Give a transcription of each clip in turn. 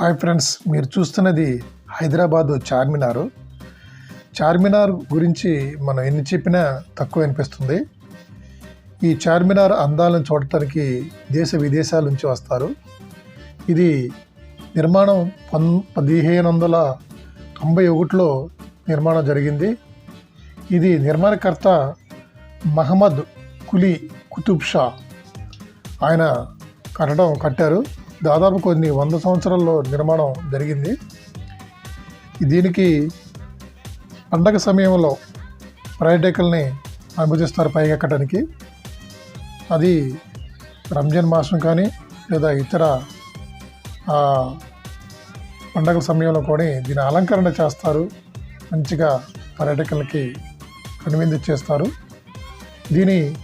Hi friends మీరు చూస్తున్నది హైదరాబాదు చార్మినారు. చార్మినార్ గురించి మనం ఎన్ని చెప్పినా తక్కువ అనిపిస్తుంది. ఈ చార్మినార్ అందాలను చూడటానికి దేశ విదేశాల నుంచి వస్తారు. ఇది నిర్మాణం పన్ పదిహేను వందల తొంభై ఒకటిలో నిర్మాణం జరిగింది. ఇది నిర్మాణకర్త మహమ్మద్ కులీ కుతుబ్ షా. ఆయన కట్టడం కట్టారు. దాదాపు కొన్ని వంద సంవత్సరాల్లో నిర్మాణం జరిగింది. దీనికి పండగ సమయంలో పర్యాటకుల్ని అనుమతిస్తారు పైకెక్కడానికి అది రంజాన్ మాసం కానీ లేదా ఇతర పండగల సమయంలో కూడా దీని అలంకరణ చేస్తారు. మంచిగా పర్యాటకులకి కనువిందు చేస్తారు. దీని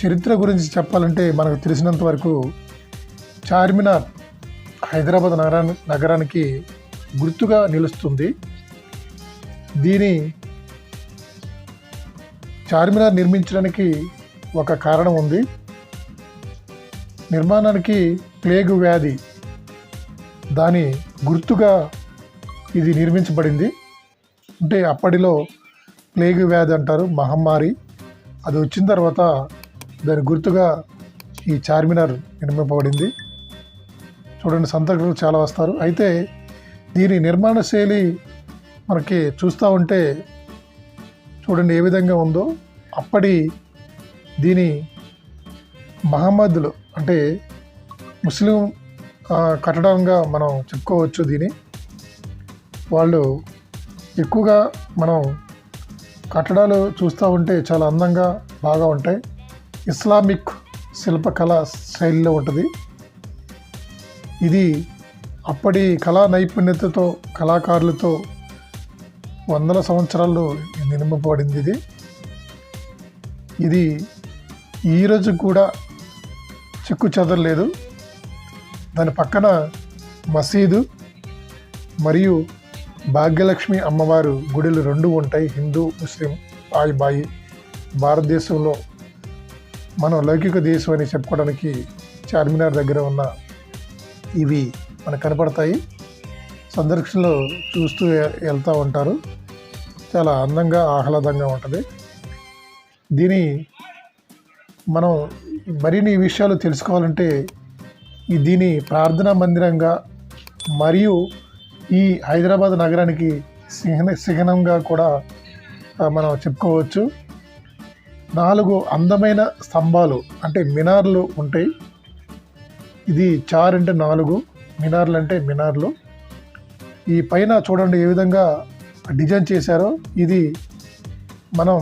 చరిత్ర గురించి చెప్పాలంటే మనకు తెలిసినంత వరకు చార్మినార్ హైదరాబాద్ నగరాన్ని నగరానికి గుర్తుగా నిలుస్తుంది. దీని చార్మినార్ నిర్మించడానికి ఒక కారణం ఉంది. నిర్మాణానికి ప్లేగ్ వ్యాధి దాని గుర్తుగా ఇది నిర్మించబడింది. అంటే అప్పటిలో ప్లేగ్ వ్యాధి అంటారు మహమ్మారి. అది వచ్చిన తర్వాత దాని గుర్తుగా ఈ చార్మినార్ నిర్మింపబడింది. చూడండి సందర్శకులు చాలా వస్తారు. అయితే దీని నిర్మాణ శైలి మనకి చూస్తూ ఉంటే చూడండి ఏ విధంగా ఉందో. అప్పటి దీని మహమ్మద్లు అంటే ముస్లిం కట్టడంగా మనం చెప్పుకోవచ్చు దీని వాళ్ళు ఎక్కువగా మనం కట్టడాలు చూస్తూ ఉంటే చాలా అందంగా బాగా ఉంటాయి. ఇస్లామిక్ శిల్పకళ శైలిలో ఉంటుంది. ఇది అప్పటి కళా నైపుణ్యతతో కళాకారులతో వందల సంవత్సరాల్లో నిర్మింపబడింది ఇది. ఇది ఈరోజు కూడా చెక్కు చెదరలేదు దాని పక్కన మసీదు మరియు భాగ్యలక్ష్మి అమ్మవారు గుడులు రెండు ఉంటాయి. హిందూ ముస్లిం బాయి బాయి. భారతదేశంలో మనం లౌకిక దేశం అని చెప్పుకోవడానికి చార్మినార్ దగ్గర ఉన్న ఇవి మనకు కనపడతాయి. సందర్శనలో చూస్తూ వెళ్తూ ఉంటారు. చాలా అందంగా ఆహ్లాదంగా ఉంటుంది. దీని మనం మరిన్ని విషయాలు తెలుసుకోవాలంటే ఈ దీని ప్రార్థనా మందిరంగా మరియు ఈ హైదరాబాద్ నగరానికి సిహన సిహనంగా కూడా మనం చెప్పుకోవచ్చు. నాలుగు అందమైన స్తంభాలు అంటే మినార్లు ఉంటాయి. ఇది చార్ అంటే నాలుగు మినార్లు అంటే మినార్లు. ఈ పైన చూడండి ఏ విధంగా డిజైన్ చేశారో. ఇది మనం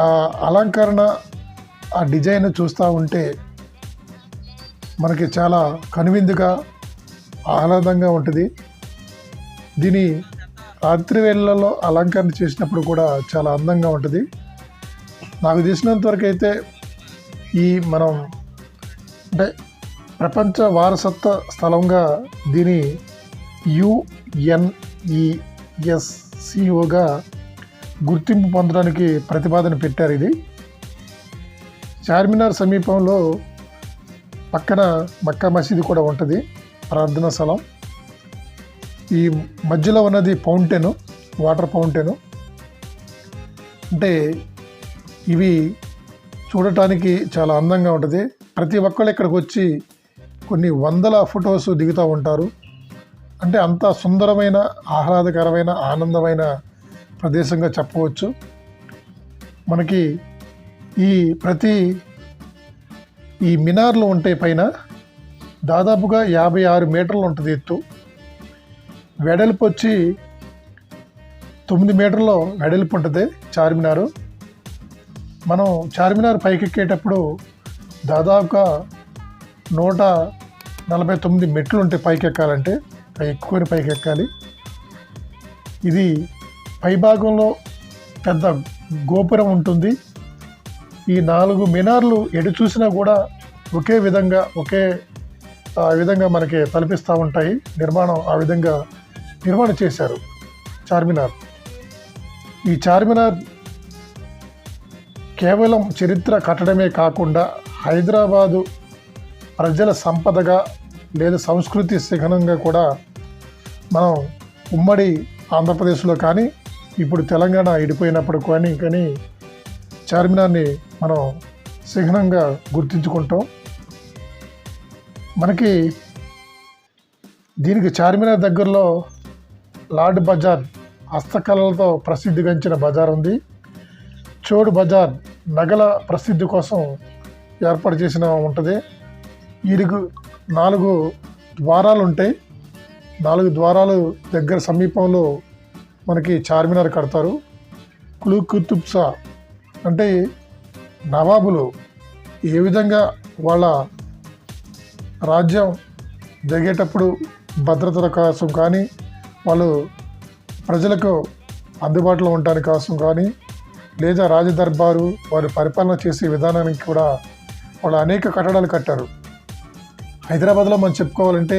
ఆ అలంకరణ ఆ డిజైన్ చూస్తూ ఉంటే మనకి చాలా కనువిందుగా ఆహ్లాదంగా ఉంటుంది. దీని రాత్రి వేళల్లో అలంకరణ చేసినప్పుడు కూడా చాలా అందంగా ఉంటుంది. నాకు తెలిసినంత వరకు అయితే ఈ మనం అంటే ప్రపంచ వారసత్వ స్థలంగా దీని యుఎన్ఈఎస్సిఓగా గుర్తింపు పొందడానికి ప్రతిపాదన పెట్టారు ఇది. చార్మినార్ సమీపంలో పక్కన మక్కా మసీదు కూడా ఉంటుంది. ప్రార్థనా స్థలం. ఈ మధ్యలో ఉన్నది ఫౌంటెను వాటర్ ఫౌంటెను. అంటే ఇవి చూడటానికి చాలా అందంగా ఉంటుంది. ప్రతి ఒక్కళ్ళు ఇక్కడికి వచ్చి కొన్ని వందల ఫొటోస్ దిగుతూ ఉంటారు. అంటే అంత సుందరమైన ఆహ్లాదకరమైన ఆనందమైన ప్రదేశంగా చెప్పవచ్చు. మనకి ఈ ప్రతి ఈ మినార్లు ఉంటాయి పైన దాదాపుగా యాభై ఆరు మీటర్లు ఉంటుంది ఎత్తు. వెడల్పు వచ్చి తొమ్మిది మీటర్లో వెడల్పు ఉంటుంది చార్మినారు. మనం చార్మినార్ పైకెక్కేటప్పుడు దాదాపుగా నూట నలభై తొమ్మిది మెట్లు ఉంటాయి పైకి ఎక్కాలంటే అవి ఎక్కువని పైకి ఎక్కాలి ఇది పైభాగంలో పెద్ద గోపురం ఉంటుంది. ఈ నాలుగు మినార్లు ఎటు చూసినా కూడా ఒకే విధంగా ఒకే ఆ విధంగా మనకి తలపిస్తూ ఉంటాయి. నిర్మాణం ఆ విధంగా నిర్మాణం చేశారు చార్మినార్. ఈ చార్మినార్ కేవలం చరిత్ర కట్టడమే కాకుండా హైదరాబాదు ప్రజల సంపదగా లేదా సంస్కృతి శిఖనంగా కూడా మనం ఉమ్మడి ఆంధ్రప్రదేశ్లో కానీ ఇప్పుడు తెలంగాణ ఇడిపోయినప్పుడు కానీ కానీ చార్మినార్ని మనం శిఖనంగా గుర్తించుకుంటాం. మనకి దీనికి చార్మినార్ దగ్గరలో లార్డ్ బజార్ హస్తకళలతో ప్రసిద్ధిగాంచిన బజార్ ఉంది. చోడు బజార్ నగల ప్రసిద్ధి కోసం ఏర్పాటు చేసిన ఉంటుంది. ఇరుగు నాలుగు ద్వారాలు ఉంటాయి నాలుగు ద్వారాలు దగ్గర సమీపంలో మనకి చార్మినార్ కడతారు. కులుకుతుప్సా అంటే నవాబులు ఏ విధంగా వాళ్ళ రాజ్యం జరిగేటప్పుడు భద్రతల కోసం కానీ వాళ్ళు ప్రజలకు అందుబాటులో ఉండటానికి కోసం కానీ లేదా రాజదర్బారు వారు పరిపాలన చేసే విధానానికి కూడా వాళ్ళు అనేక కట్టడాలు కట్టారు. హైదరాబాద్లో మనం చెప్పుకోవాలంటే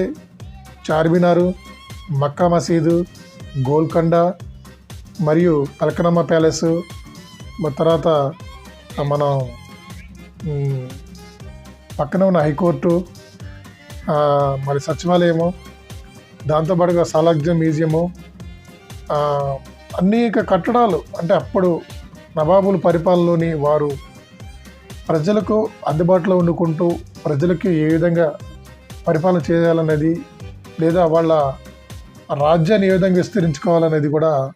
చార్మినారు మక్కా మసీదు గోల్కొండ మరియు కలకనమ్మ ప్యాలెస్ తర్వాత మనం పక్కన ఉన్న హైకోర్టు మరి సచివాలయము దాంతోపాటుగా సాలార్జంగ్ మ్యూజియము అనేక కట్టడాలు అంటే అప్పుడు నవాబుల పరిపాలనలోని వారు ప్రజలకు అందుబాటులో ఉండుకుంటూ ప్రజలకి ఏ విధంగా పరిపాలన చేయాలనేది లేదా వాళ్ళ రాజ్యాన్ని ఏ విధంగా విస్తరించుకోవాలనేది కూడా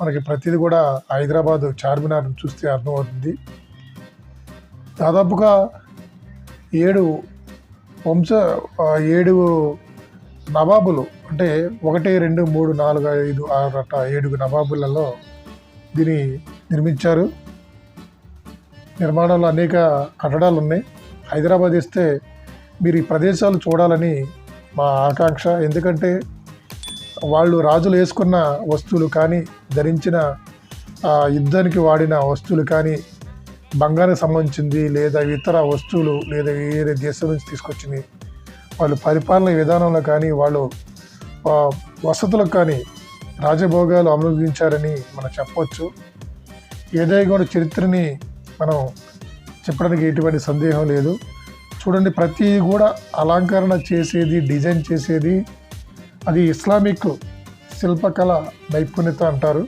మనకి ప్రతిదీ కూడా హైదరాబాదు చార్మినార్ చూస్తే అర్థమవుతుంది. దాదాపుగా ఏడు వంశ ఏడు నవాబులు అంటే ఒకటి రెండు మూడు నాలుగు ఐదు ఆరు అట్ట ఏడుగు నవాబులలో దీన్ని నిర్మించారు. నిర్మాణంలో అనేక కట్టడాలు ఉన్నాయి హైదరాబాద్ ఇస్తే మీరు ఈ ప్రదేశాలు చూడాలని మా ఆకాంక్ష. ఎందుకంటే వాళ్ళు రాజులు వేసుకున్న వస్తువులు కానీ ధరించిన ఆ, యుద్ధానికి వాడిన వస్తువులు కానీ బంగారం సంబంధించింది లేదా ఇతర వస్తువులు లేదా వేరే దేశం నుంచి తీసుకొచ్చింది వాళ్ళు పరిపాలన విధానంలో కానీ వాళ్ళు వసతులకు కానీ రాజభోగాలు అనుభవించారని మనం చెప్పవచ్చు. ఏదైనా కూడా చరిత్రని మనం చెప్పడానికి ఎటువంటి సందేహం లేదు. చూడండి ప్రతి కూడా అలంకరణ చేసేది డిజైన్ చేసేది అది ఇస్లామిక్ శిల్పకళ నైపుణ్యత అంటారు.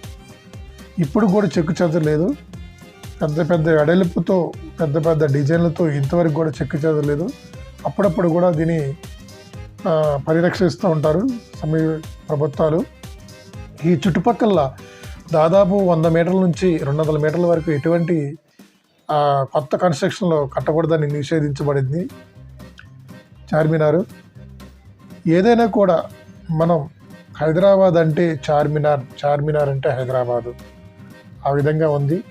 ఇప్పుడు కూడా చెక్కు చెదరలేదు పెద్ద పెద్ద వెడల్పుతో పెద్ద పెద్ద డిజైన్లతో ఇంతవరకు కూడా చెక్కు చెదరలేదు అప్పుడప్పుడు కూడా దీన్ని పరిరక్షిస్తూ ఉంటారు సమీ ప్రభుత్వాలు. ఈ చుట్టుపక్కల దాదాపు వంద మీటర్ల నుంచి రెండు వందల మీటర్ల వరకు ఎటువంటి ఆ, కొత్త కన్స్ట్రక్షన్లో కట్టకూడదని నిషేధించబడింది. చార్మినారు. ఏదైనా కూడా మనం హైదరాబాద్ అంటే చార్మినార్ చార్మినార్ అంటే హైదరాబాదు. ఆ విధంగా ఉంది.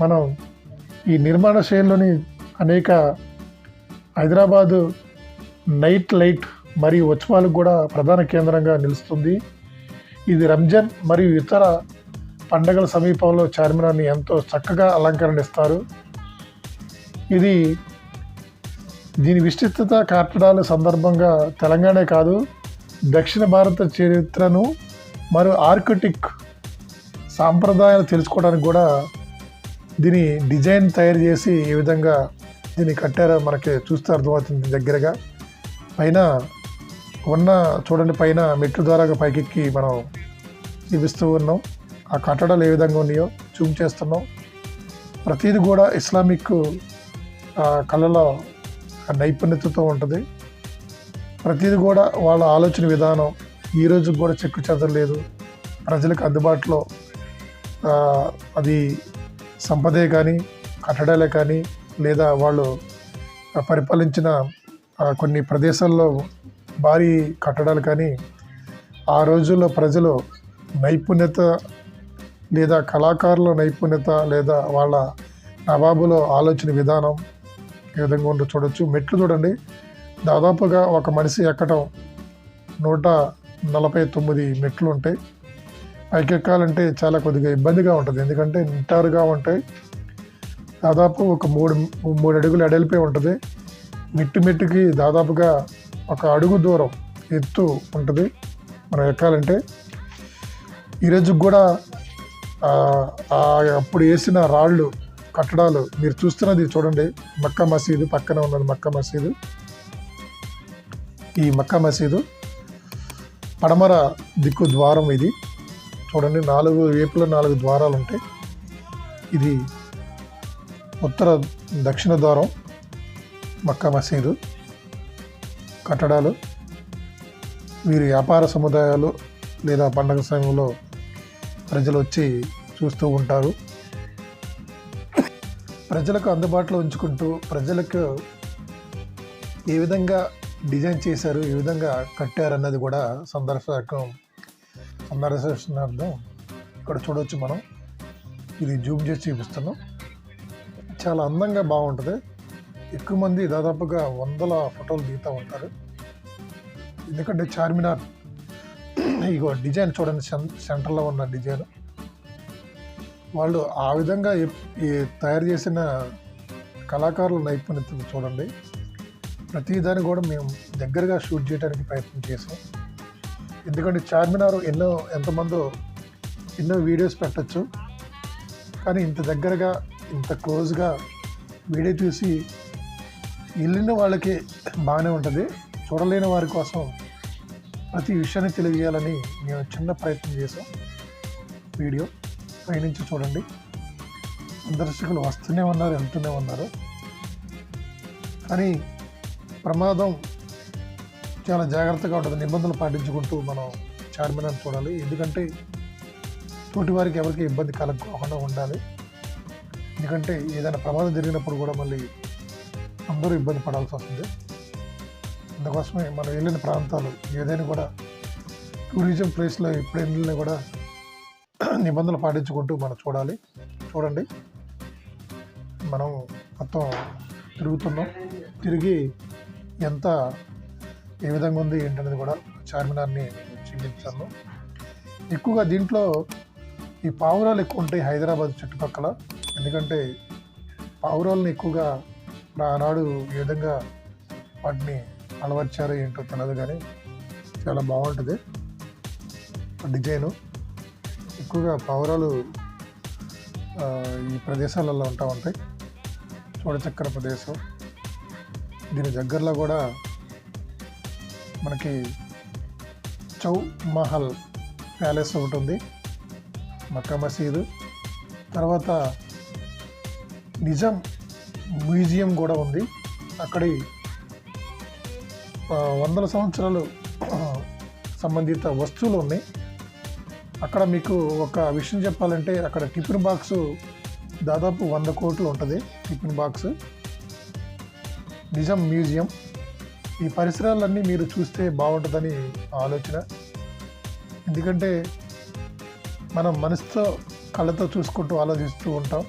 మనం ఈ నిర్మాణ శైలిలోని అనేక హైదరాబాదు నైట్ లైట్ మరియు ఉత్సవాలకు కూడా ప్రధాన కేంద్రంగా నిలుస్తుంది. ఇది రంజాన్ మరియు ఇతర పండగల సమీపంలో చార్మినార్ని ఎంతో చక్కగా అలంకరణిస్తారు. ఇది దీని విస్తృత కట్టడాల సందర్భంగా తెలంగాణ కాదు దక్షిణ భారత చరిత్రను మరియు ఆర్కిటిక్ సాంప్రదాయాలు తెలుసుకోవడానికి కూడా దీని డిజైన్ తయారు చేసి ఏ విధంగా దీన్ని కట్టారో మనకి చూస్తే అర్థమవుతుంది దగ్గరగా. పైన ఉన్న చూడండి పైన మెట్లు ద్వారా పైకెక్కి మనం చూపిస్తూ ఉన్నాం. ఆ కట్టడాలు ఏ విధంగా ఉన్నాయో జూమ్ చేస్తున్నాం. ప్రతీది కూడా ఇస్లామిక్ కళలో ఆ నైపుణ్యతతో ఉంటుంది. ప్రతీది కూడా వాళ్ళ ఆలోచన విధానం ఈ రోజు కూడా చెక్కు చెదరలేదు. ప్రజలకు అందుబాటులో అది సంపదే కానీ కట్టడాలే కానీ లేదా వాళ్ళు పరిపాలించిన కొన్ని ప్రదేశాల్లో భారీ కట్టడాలు కానీ ఆ రోజుల్లో ప్రజలు నైపుణ్యత లేదా కళాకారుల నైపుణ్యత లేదా వాళ్ళ నవాబులో ఆలోచన విధానం ఏ విధంగా ఉందో చూడొచ్చు. మెట్లు చూడండి. దాదాపుగా ఒక మనిషి ఎక్కడం నూట నలభై తొమ్మిది మెట్లు ఉంటాయి పైకెక్కాలంటే చాలా కొద్దిగా ఇబ్బందిగా ఉంటుంది. ఎందుకంటే నిటారుగా ఉంటాయి. దాదాపు ఒక మూడు మూడు అడుగులు ఎడలిపోయి ఉంటుంది. మెట్టు మెట్టుకి దాదాపుగా ఒక అడుగు దూరం ఎత్తు ఉంటుంది. మనం ఎక్కాలంటే ఈరోజు కూడా అప్పుడు వేసిన రాళ్ళు కట్టడాలు మీరు చూస్తున్నది చూడండి. మక్కా మసీదు పక్కన ఉన్నది మక్కా మసీదు. ఈ మక్కా మసీదు పడమర దిక్కు ద్వారం ఇది. చూడండి నాలుగు వైపులో నాలుగు ద్వారాలు ఉంటాయి. ఇది ఉత్తర దక్షిణ ద్వారం మక్కా మసీదు. కట్టడాలు వీరి వ్యాపార సముదాయాలు లేదా పండగ సమయంలో ప్రజలు వచ్చి చూస్తూ ఉంటారు. ప్రజలకు అందుబాటులో ఉంచుకుంటూ ప్రజలకు ఏ విధంగా డిజైన్ చేశారు ఏ విధంగా కట్టారు అన్నది కూడా సందర్శకం సందర్శనార్థం ఇక్కడ చూడవచ్చు మనం. ఇది జూమ్ చేసి చూపిస్తున్నాం. చాలా అందంగా బాగుంటుంది. ఎక్కువ మంది దాదాపుగా వందల ఫోటోలు దిగుతూ ఉంటారు. ఎందుకంటే చార్మినార్ ఇగో డిజైన్ చూడండి సెంటర్లో ఉన్న డిజైన్. వాళ్ళు ఆ విధంగా ఈ తయారు చేసిన కళాకారుల నైపుణ్యత చూడండి. ప్రతి దాన్ని కూడా మేము దగ్గరగా షూట్ చేయడానికి ప్రయత్నం చేసాం. ఎందుకంటే చార్మినార్ ఎన్నో ఎంతమందో ఎన్నో వీడియోస్ పెట్టచ్చు. కానీ ఇంత దగ్గరగా ఇంత క్లోజ్గా వీడియో చూసి వెళ్ళిన వాళ్ళకి బాగానే ఉంటుంది. చూడలేని వారి కోసం ప్రతి విషయాన్ని తెలియజేయాలని మేము చిన్న ప్రయత్నం చేసాం వీడియో పైనుంచి చూడండి. సందర్శకులు వస్తూనే ఉన్నారు వెళ్తూనే ఉన్నారు. కానీ ప్రమాదం చాలా జాగ్రత్తగా ఉంటుంది. నిబంధనలు పాటించుకుంటూ మనం చార్మినార్ చూడాలి. ఎందుకంటే తోటి వారికి ఎవరికి ఇబ్బంది కలగకుండా ఉండాలి. ఎందుకంటే ఏదైనా ప్రమాదం జరిగినప్పుడు కూడా మళ్ళీ అందరూ ఇబ్బంది పడాల్సి వస్తుంది. అందుకోసమే మనం వెళ్ళిన ప్రాంతాలు ఏదైనా కూడా టూరిజం ప్లేస్లో ఎప్పుడైనా కూడా నిబంధనలు పాటించుకుంటూ మనం చూడాలి. చూడండి. మనం మొత్తం తిరుగుతున్నాం. తిరిగి ఎంత ఏ విధంగా ఉంది ఏంటనేది కూడా చార్మినార్ని చూపించాను. ఎక్కువగా దీంట్లో ఈ పావురాలు ఎక్కువ ఉంటాయి హైదరాబాద్ చుట్టుపక్కల. ఎందుకంటే పావురాలను ఎక్కువగా ఆనాడు ఏ విధంగా వాటిని అలవర్చారో ఏంటో తెలియదు కానీ చాలా బాగుంటుంది. డిజైను. ఎక్కువగా పావురాలు ఈ ప్రదేశాలలో ఉంటా ఉంటాయి. చూడచక్కర ప్రదేశం. దీని దగ్గరలో కూడా మనకి చౌ మహల్ ప్యాలెస్ ఒకటి ఉంది. మక్కా మసీదు. తర్వాత నిజాం మ్యూజియం కూడా ఉంది. అక్కడి వందల సంవత్సరాలు సంబంధిత వస్తువులు ఉన్నాయి. అక్కడ మీకు ఒక విషయం చెప్పాలంటే అక్కడ టిఫిన్ బాక్స్ దాదాపు వంద కోట్లు ఉంటుంది టిఫిన్ బాక్స్. నిజం మ్యూజియం. ఈ పరిసరాలన్నీ మీరు చూస్తే బాగుంటుందని ఆలోచన. ఎందుకంటే మనం మనసుతో కళ్ళతో చూసుకుంటూ ఆలోచిస్తూ ఉంటాం.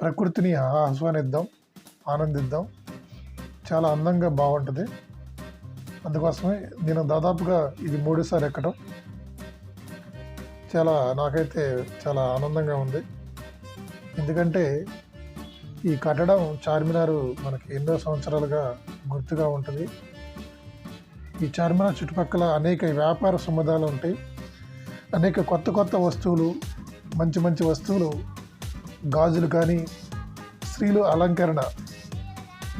ప్రకృతిని ఆస్వానిద్దాం ఆనందిద్దాం. చాలా అందంగా బాగుంటుంది. అందుకోసమే నేను దాదాపుగా ఇది మూడోసారి ఎక్కడం. చాలా నాకైతే చాలా ఆనందంగా ఉంది. ఎందుకంటే ఈ కట్టడం చార్మినార్ మనకి ఎన్నో సంవత్సరాలుగా గుర్తుగా ఉంటుంది. ఈ చార్మినార్ చుట్టుపక్కల అనేక వ్యాపార సముదాయాలు ఉంటాయి. అనేక కొత్త కొత్త వస్తువులు మంచి మంచి వస్తువులు గాజులు కానీ స్త్రీలు అలంకరణ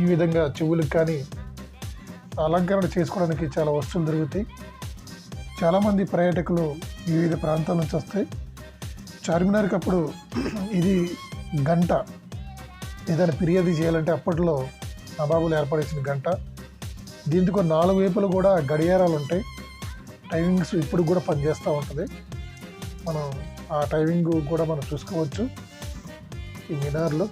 ఈ విధంగా చెవులకు కానీ అలంకరణ చేసుకోవడానికి చాలా వస్తువులు దొరుకుతాయి. చాలామంది పర్యాటకులు వివిధ ప్రాంతాల నుంచి వస్తాయి చార్మినార్కి అప్పుడు ఇది గంట. ఏదైనా ఫిర్యాదు చేయాలంటే అప్పట్లో నవాబులు ఏర్పడేసిన గంట. దీంతో నాలుగు వైపులు కూడా గడియారాలు ఉంటాయి. టైమింగ్స్ ఇప్పుడు కూడా పనిచేస్తూ ఉంటుంది. మనం ఆ టైమింగ్ కూడా మనం చూసుకోవచ్చు. ఈ మినార్లో.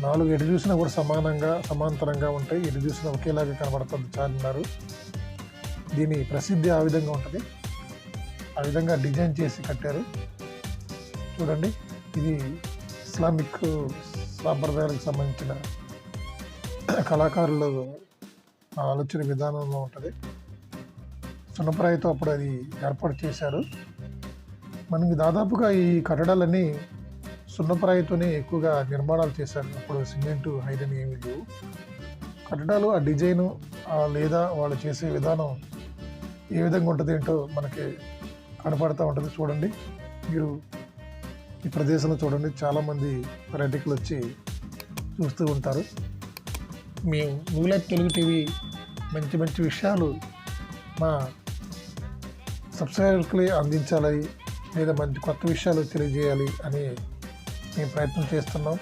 నాలుగు ఎటు చూసినా కూడా సమానంగా సమాంతరంగా ఉంటాయి. ఎటు చూసినా ఒకేలాగా కనబడుతుంది. చార్మినారు దీని ప్రసిద్ధి ఆ విధంగా ఉంటుంది. ఆ విధంగా డిజైన్ చేసి కట్టారు. చూడండి. ఇది ఇస్లామిక్ సాంప్రదాయాలకు సంబంధించిన కళాకారులు ఆలోచన విధానంలో ఉంటుంది. సున్నప్రాయతో అప్పుడు అది ఏర్పాటు చేశారు. మనకి దాదాపుగా ఈ కట్టడాలన్నీ సున్నప్రాయతోనే ఎక్కువగా నిర్మాణాలు చేశారు. అప్పుడు సిమెంటు ఐరన్ ఏమి లేవు. కట్టడాలు ఆ డిజైను లేదా వాళ్ళు చేసే విధానం ఏ విధంగా ఉంటుంది ఏంటో మనకి కనపడతా ఉంటుంది చూడండి. మీరు ఈ ప్రదేశంలో చూడండి. చాలామంది పర్యాటకులు వచ్చి చూస్తూ ఉంటారు. మేము న్యూలైఫ్ తెలుగు టీవీ మంచి మంచి విషయాలు మా సబ్స్క్రైబర్కి అందించాలి లేదా మంచి కొత్త విషయాలు తెలియజేయాలి అని మేము ప్రయత్నం చేస్తున్నాం.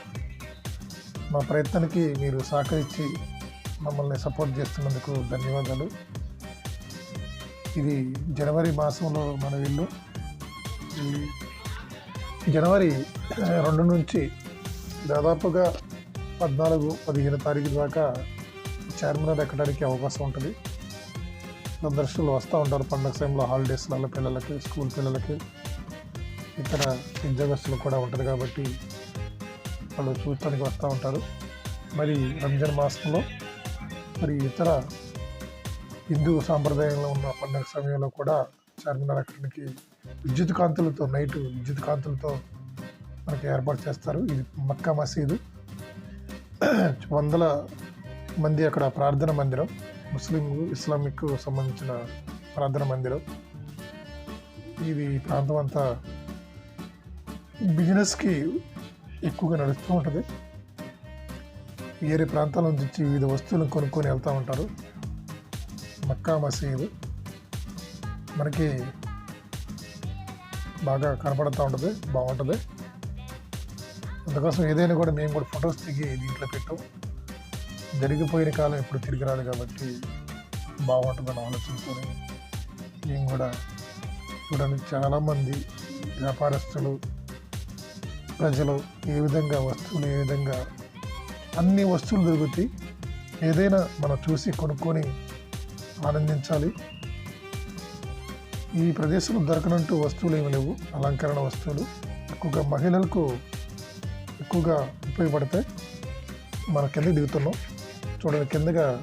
మా ప్రయత్నానికి మీరు సహకరించి మమ్మల్ని సపోర్ట్ చేస్తున్నందుకు ధన్యవాదాలు. ఇది జనవరి మాసంలో మన ఇల్లు. ఈ జనవరి రెండు నుంచి దాదాపుగా పద్నాలుగు పదిహేను తారీఖు దాకా చార్మినార్ ఎక్కడానికి అవకాశం ఉంటుంది. దర్శకులు వస్తూ ఉంటారు పండగ సమయంలో హాలిడేస్లలో పిల్లలకి స్కూల్ పిల్లలకి. ఇతర ఉద్యోగస్తులు కూడా ఉంటుంది కాబట్టి వాళ్ళు చూడటానికి వస్తూ ఉంటారు. మరి రంజాన్ మాసంలో మరి ఇతర హిందూ సాంప్రదాయంలో ఉన్న పండుగ సమయంలో కూడా చార్మినార్ అక్కడికి విద్యుత్ కాంతులతో నైట్ విద్యుత్ కాంతులతో మనకి ఏర్పాటు చేస్తారు. ఇది మక్కా మసీదు. వందల మంది అక్కడ ప్రార్థన మందిరం ముస్లిం ఇస్లామిక్ సంబంధించిన ప్రార్థన మందిరం. ఇది ప్రాంతం అంతా బిజినెస్కి ఎక్కువగా నడుస్తూ ఉంటుంది. వేరే ప్రాంతాల నుంచి వివిధ వస్తువులను కొనుక్కొని వెళ్తూ ఉంటారు. మక్కా మసీదు మనకి బాగా కనపడుతూ ఉంటుంది బాగుంటుంది. అందుకోసం ఏదైనా కూడా మేము కూడా ఫొటోస్ దిగి దీంట్లో పెట్టాం. జరిగిపోయిన కాలం ఎప్పుడు తిరిగి రాదు కాబట్టి బాగుంటుందని ఆలోచించుకొని మేము కూడా చూడండి. చాలామంది వ్యాపారస్తులు ప్రజలు ఏ విధంగా వస్తువులు ఏ విధంగా అన్ని వస్తువులు దొరుకుతాయి ఏదైనా మనం చూసి కొనుక్కొని ఆనందించాలి. ఈ ప్రదేశంలో దొరకనంటూ వస్తువులు ఏమి లేవు. అలంకరణ వస్తువులు ఎక్కువగా మహిళలకు ఎక్కువగా ఉపయోగపడతాయి. మన కింద దిగుతున్నాం. చూడండి కిందగా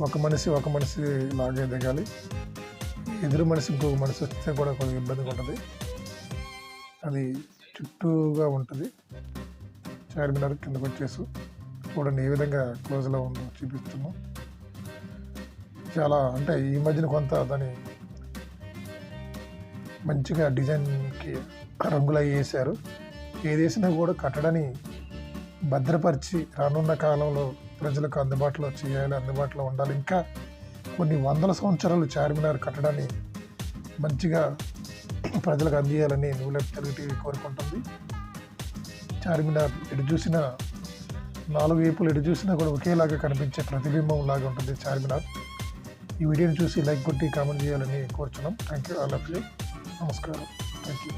ఒక మనిషి ఒక మనిషి లాగే దిగాలి. ఎదురు మనిషి ఇంకొక మనిషి వస్తే కూడా కొంచెం ఇబ్బందిగా ఉంటుంది. అది చుట్టూగా ఉంటుంది. చార్మినార్ కిందకు వచ్చేసి చూడండి ఏ విధంగా క్లోజ్లో ఉందో చూపిస్తున్నాం. చాలా అంటే ఈ మధ్యన కొంత దాని మంచిగా డిజైన్కి రంగులు వేసారు ఏది వేసినా కూడా కట్టడాన్ని భద్రపరిచి రానున్న కాలంలో ప్రజలకు అందుబాటులో చేయాలి అందుబాటులో ఉండాలి. ఇంకా కొన్ని వందల సంవత్సరాలు చార్మినార్ కట్టడాన్ని మంచిగా ప్రజలకు అందియాలని నూలెప్ తెలుగు టీవీ కోరుకుంటుంది. చార్మినార్ ఎటు చూసినా నాలుగు వైపులు ఎటు చూసినా కూడా ఒకేలాగా కనిపించే ప్రతిబింబం లాగా ఉంటుంది చార్మినార్. ఈ వీడియోని చూసి లైక్ కొట్టి కామెంట్ చేయాలని కోరుచున్నాం. Thank you all of you నమస్కారం. Thank you